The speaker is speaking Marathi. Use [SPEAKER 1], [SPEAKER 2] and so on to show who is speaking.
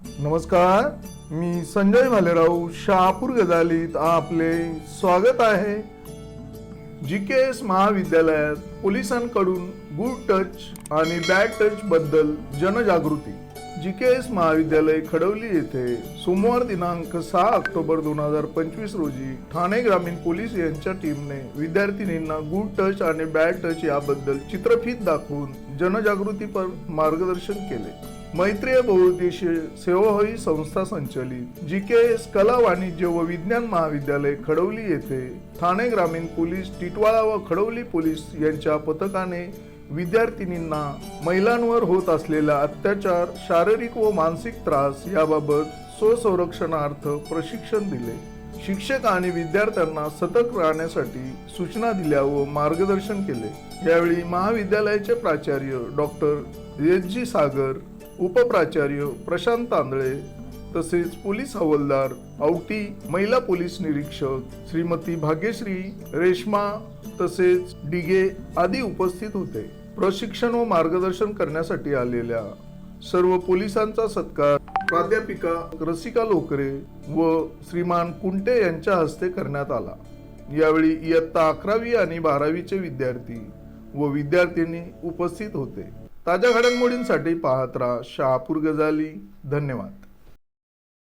[SPEAKER 1] नमस्कार मी संजय भालेराव शहापूर गजालीत आपले स्वागत आहे. जी के एस महाविद्यालयात पोलिसांकडून गुड टच आणि बॅड टच बद्दल जनजागृती. जी के एस महाविद्यालय खडवली येथे सोमवार दिनांक सहा ऑक्टोबर दोन हजार पंचवीस रोजी ठाणे ग्रामीण पोलीस यांच्या टीमने विद्यार्थिनींना गुड टच आणि बॅड टच याबद्दल चित्रफित दाखवून जनजागृतीपर मार्गदर्शन केले. मैत्रीय बहुउद्देशीय सेवाभावी संस्था संचलित जी के एस कला वाणिज्य व विज्ञान महाविद्यालय खडवली येथे ठाणे ग्रामीण पोलीस टिटवाळा व खडवली पोलीस यांच्या पथकाने विद्यार्थिनींना महिलांवर होत असलेला अत्याचार शारीरिक व मानसिक त्रास याबाबत स्वसंरक्षणार्थ प्रशिक्षण दिले. शिक्षक आणि विद्यार्थ्यांना सतर्क राहण्यासाठी सूचना दिल्या व मार्गदर्शन केले. यावेळी महाविद्यालयाचे प्राचार्य डॉक्टर एस जी सागर उपप्राचार्य प्रशांत तांदळे तसेच पोलीस हवालदार औटी महिला पोलीस निरीक्षक श्रीमती भाग्यश्री रेश्मा तसेच डिगे आदी उपस्थित होते. प्रशिक्षण व मार्गदर्शन करण्यासाठी आलेल्या सर्व पोलिसांचा सत्कार प्राध्यापिका रसिका लोकरे व श्रीमान कुंटे यांच्या हस्ते करण्यात आला. यावेळी इयत्ता अकरावी आणि बारावीचे विद्यार्थी व विद्यार्थिनी उपस्थित होते. ताज्या घडामोडींसाठी पाहत राहा शहापूर गजाली. धन्यवाद.